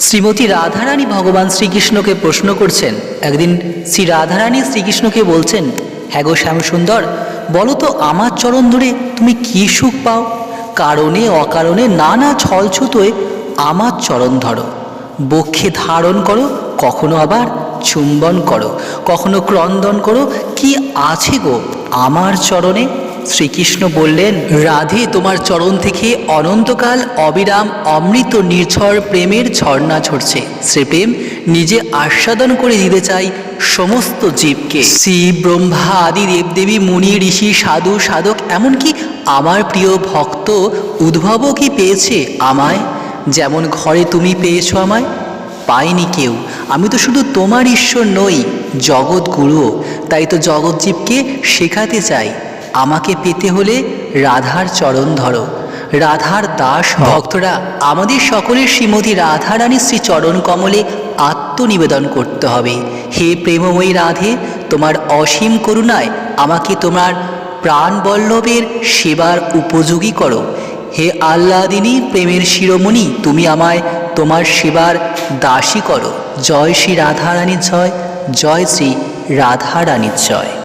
শ্রীমতী রাধারানী ভগবান শ্রীকৃষ্ণকে প্রশ্ন করছেন। একদিন শ্রী রাধারানী শ্রীকৃষ্ণকে বলছেন হ্যাঁ গো শ্যামসুন্দর, বলো তো আমার চরণ ধরে তুমি কি সুখ পাও? কারণে, অকারণে নানা ছলছুতোয় আমার চরণ ধরো। বক্ষে ধারণ করো, কখনো আবার চুম্বন করো। কখনো ক্রন্দন করো, কি আছে গো আমার চরণে? শ্রীকৃষ্ণ বললেন, রাধে, তোমার চরণ থেকে অনন্তকাল অবিরাম অমৃত নির্ঝর প্রেমের ঝর্ণা ঝরছে। সে প্রেম নিজে আস্বাদন করে দিতে চাই সমস্ত জীবকে। শিব ব্রহ্মা আদি দেবদেবী, মুনি, ঋষি, সাধু, সাধক, এমনকি আমার প্রিয় ভক্ত উদ্ভবও কি পেয়েছে আমায়? যেমন ঘরে তুমি পেয়েছ আমায়, পায়নি কেউ। আমি তো শুধু তোমার ঈশ্বর নই, জগৎগুরুও। তাই তো জগৎজীবকে শেখাতে চাই। আমাকে পেতে হলে রাধার চরণ ধরো। রাধার দাস ভক্তরা আমাদের সকলের শ্রীমতী রাধারানী শ্রী চরণ কমলে আত্মনিবেদন করতে হবে। হে প্রেমময়ী রাধে তোমার অসীম করুণায় আমাকে তোমার প্রাণবল্লভের সেবার উপযোগী করো। হে আল্লাদিনী প্রেমের শিরোমণি তুমি আমায় তোমার সেবার দাসী করো। জয় শ্রী রাধারানীর জয় জয় শ্রী রাধারানীর জয়।